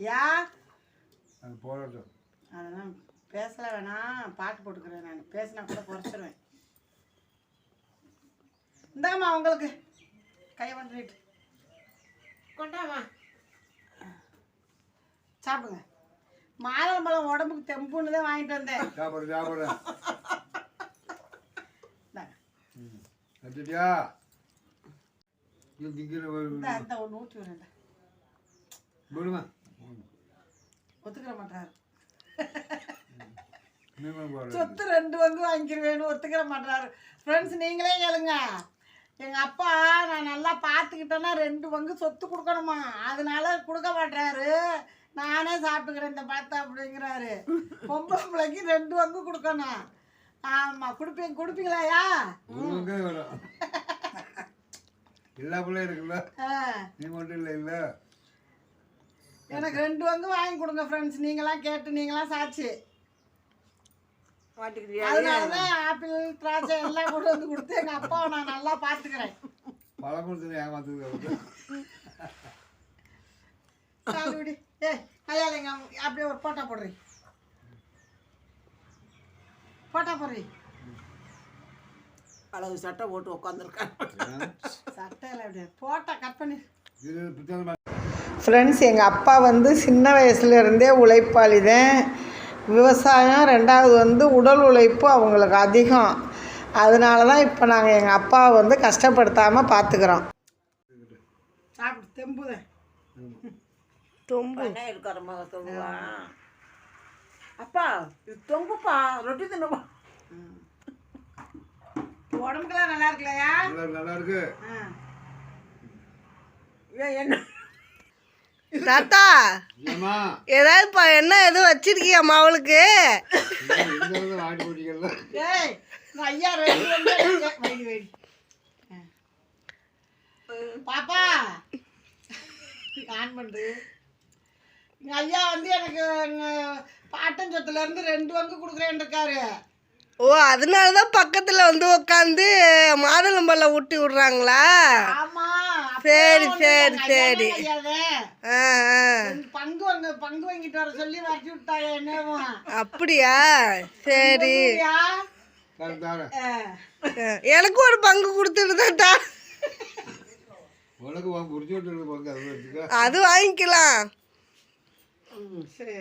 யா? அது போராட்டம் அதெல்லாம் பேசல வேணாம் பாட்டு போட்டுக்கிறேன் நான். பேசினா கூட குறைச்சிருவேன். இந்தாம்மா உங்களுக்கு. கையை பண்ணிட்டு கொண்டாமா சாப்பிடுங்க. மாதுளம்பழம் உடம்புக்கு தெம்புன்னு தான் வாங்கிட்டு வந்தேன். கத்துட்டியா இது திங்கிற இந்த ஒன்று ஊற்றி வரேன் விடுமா ஒத்துக்கிற மாட்டாரு. சொத்து ரெண்டு பங்கு வாங்கிக்கிறவேன்னு ஒத்துக்கிற மாட்டாரு. ஃப்ரெண்ட்ஸ் நீங்களே கேளுங்க. எங்கள் அப்பா நான் நல்லா பார்த்துக்கிட்டேன்னா ரெண்டு பங்கு சொத்து கொடுக்கணுமா? அதனால கொடுக்க மாட்டாரு. நானே சாப்பிட்டுக்கிறேன் இந்த பார்த்தா அப்படிங்கிறாரு. பொம்பளை பிள்ளைக்கு ரெண்டு பங்கு கொடுக்கணும். ஆமாம் கொடுப்பீங்க கொடுப்பீங்களாயா? எல்லா பிள்ளையும் இருக்குல்ல? நீ மட்டும் இல்லை இல்லை. எனக்கு ரெண்டு பங்கு வாங்கி கொடுங்க ஃப்ரெண்ட்ஸ் நீங்களாம் கேட்டு நீங்களாம் சாட்சி மாட்டிக்கிறியா? அதனால தான் ஆப்பிள் திராட்சை எல்லாம் கொண்டு வந்து கொடுத்து எங்கள் அப்பாவை நான் நல்லா பார்த்துக்கிறேன். பழம் கொடுத்து ஏமாத்துக்கு சாப்பிடு ஏ ஐயா இல்லைங்க அப்படியே ஒரு போட்டா போடுறீ. போட்டா போடுறீ. அளவு சட்டை போட்டு உட்காந்துருக்கான் சட்டையில் அப்படியே போட்டா கட் பண்ணி. ஃப்ரெண்ட்ஸ் எங்கள் அப்பா வந்து சின்ன வயசுலேருந்தே உழைப்பாளி தான் விவசாயம் ரெண்டாவது வந்து உடல் உழைப்பு அவங்களுக்கு அதிகம். அதனால தான் இப்போ நாங்கள் எங்கள் அப்பாவை வந்து கஷ்டப்படுத்தாமல் பார்த்துக்குறோம் தொம்பு. அப்பா இது தொங்குப்பா ரொட்டி தின்னுப்பா உடம்புக்கெல்லாம் நல்லா இருக்குல்லையா நல்லா இருக்கு என்ன? தாத்தா ஏதாவது இப்போ என்ன எதுவும் வச்சிருக்கியாம்மா அவளுக்கு. பாப்பா ஆன் எங்கள் ஐயா வந்து எனக்கு பாட்டன் சொத்துல இருந்து ரெண்டு பங்கு கொடுக்குறேன்னு இருக்காரு ஓ அதனால தான் பக்கத்தில் வந்து உட்காந்து மாதுளம்பழம் ஊட்டி விட்றாங்களா? ஆமா. சரி, சரி, சரி. பங்கு வாங்க பங்கு வாங்கிட்டு வர சொல்லி வரச்சு விட்டாங்க என்னவா? அப்படியா? சரி. எனக்கும் ஒரு பங்கு பங்கு அது வாங்கிக்கலாம். சரி.